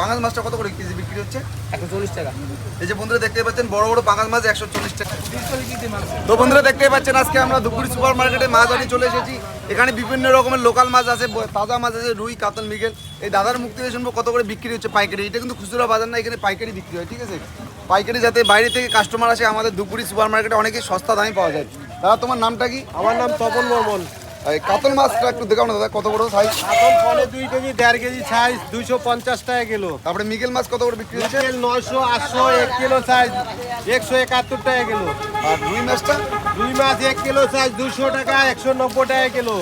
পাঙাশ মাছটা কত করে কেজি বিক্রি হচ্ছে? একশো চল্লিশ টাকা। এই যে বন্ধুরা দেখতে পাচ্ছেন বড় বড় পাঙাশ মাছ একশো চল্লিশ টাকা। তো বন্ধুরা দেখতে পাচ্ছেন আজকে আমরা ধুপগুড়ি সুপার মার্কেটে মাছ আনি চলে এসেছি। এখানে বিভিন্ন রকমের লোকাল মাছ আছে ব- তাজা মাছ আছে রুই কাতল মিগেল। এই দাদার মুখ থেকে শুনব কত করে বিক্রি হচ্ছে পাইকারি। এটা কিন্তু খুচরা বাজার না এখানে পাইকারি বিক্রি হয় ঠিক আছে? পাইকারি যাতে বাইরে থেকে কাস্টমার আসে আমাদের ধুপগুড়ি সুপার মার্কেটে অনেকেই সস্তা দামে পাওয়া যায়। দাদা তোমার নামটা কি? আমার নাম তপন বর্মন। কাতল মাছটা একটু দেখাও না দাদা কত বড় সাইজ এখন ফলে দুই কেজি দেড় কেজি সাইজ দুইশো পঞ্চাশ টাকা কিলো। তারপরে মিগেল মাছ কত করে বিক্রি হচ্ছে? নয়শো আটশো এক কিলো সাইজ একশো একাত্তর টাকা কিলো। আর রুই মাছটা? দুই মাছ এক কিলো সাইজ দুইশো টাকা একশো নব্বই টাকা কিলো।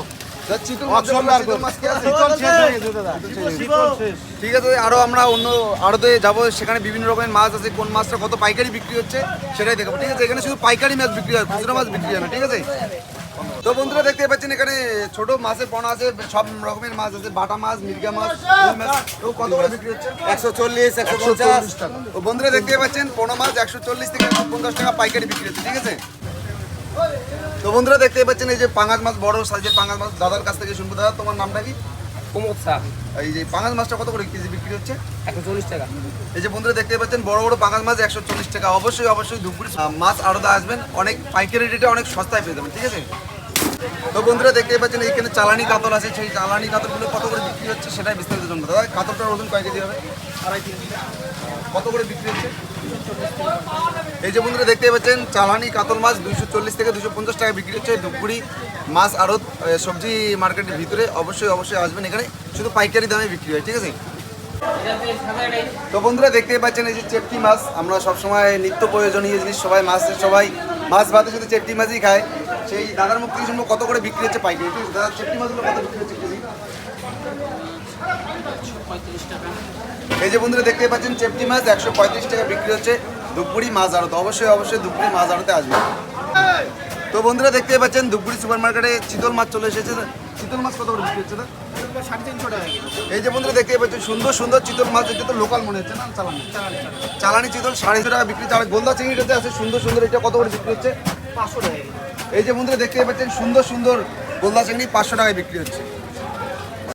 হয়ে ঠিক আছে আরও আমরা অন্য আড়তে যাব। সেখানে বিভিন্ন রকমের মাছ আছে কোন মাছটা কত পাইকারি বিক্রি হচ্ছে সেটাই দেখাবো। ঠিক আছে এখানে শুধু পাইকারি মাছ বিক্রি হয় খুচরো মাছ বিক্রি হয় না ঠিক আছে? তো বন্ধুরা দেখতে পাচ্ছেন এখানে ছোট মাছের পোনা আছে সব রকমের মাছ আছে বাটা মাছ মির্গা মাছ তো কত করে বিক্রি হচ্ছে? একশো চল্লিশ একশো টাকা। তো বন্ধুরা দেখতে পাচ্ছেন পোনা মাছ একশো চল্লিশ থেকে পঞ্চাশ টাকা পাইকারি বিক্রি হচ্ছে ঠিক আছে? তো বন্ধুরা দেখতে পাচ্ছেন এই যে পাঙাশ মাছ বড় সাইজের পাঙাশ মাছ দাদার কাছ থেকে শুনব দাদা তোমার নামটা কি? কোমর শাক এই যে পাঙাশ মাছটা কত করে কেজি বিক্রি হচ্ছে? একশো চল্লিশ টাকা। এই যে বন্ধুরা দেখতে পাচ্ছেন বড় বড় বাঙাল মাছ একশো চল্লিশ টাকা। অবশ্যই অবশ্যই ধূপগুড়ি আহ, মাছ আড়দা আসবেন অনেক পাইকারি রেটে অনেক সস্তায় পেয়ে যাবেন ঠিক আছে? তো বন্ধুরা দেখতে পাচ্ছেন এইখানে চালানি কাতল আছে। সেই চালানি কাতলগুলো কত করে বিক্রি হচ্ছে সেটাই বিস্তারিত জানব। দাদা কাতলটার ওজন কয় কেজি হবে? আড়াই কেজি। কত করে বিক্রি হচ্ছে? এই যে বন্ধুরা দেখতে পাচ্ছেন চালানি কাতল মাছ দুইশো চল্লিশ থেকে দুশো পঞ্চাশ টাকা বিক্রি হচ্ছে। ধূপগুড়ি মাছ আহ, সবজি মার্কেটের ভিতরে অবশ্যই অবশ্যই আসবেন। এখানে শুধু পাইকারি দামে বিক্রি হয় ঠিক আছে? তো বন্ধুরা দেখতেই পাচ্ছেন এই যে চেপটি মাছ আমরা সবসময় নিত্য প্রয়োজনীয় জিনিস সবাই মাছ সবাই মাছ ভাতের সাথে চেপটি মাছই খায়। সেই দাদার মুখ থেকে কত করে বিক্রি হচ্ছে পাইকারি। দাদা চেপটি মাছগুলো কত বিক্রি হচ্ছে কেজি? এই যে বন্ধুরা, দেখতে পাচ্ছেন চেপটি মাছ, একশো পঁয়ত্রিশ টাকা বিক্রি হচ্ছে ধূপগুড়ি মাছ আড়ত। অবশ্যই অবশ্যই ধূপগুড়ি মাছ আড়তে আসবে। তো বন্ধুরা, দেখতে পাচ্ছেন ধূপগুড়ি সুপার মার্কেটে চিতল মাছ চলে এসেছে। চিতল মাছ কত করে বিক্রি হচ্ছে এই যে বন্ধুরা, দেখতে পাচ্ছেন সুন্দর সুন্দর চিতল মাছ, এটা তো লোকাল মনে হচ্ছে না, চালানি। চালানি চিতল, সাড়ে টাকা বিক্রি আর গোলদা চিংড়িটাতে আছে সুন্দর সুন্দর, এটা কত করে বিক্রি হচ্ছে? এই যে বন্ধুরা দেখতে পাচ্ছেন সুন্দর সুন্দর গোলদা চিংড়ি পাঁচশো টাকায় বিক্রি হচ্ছে।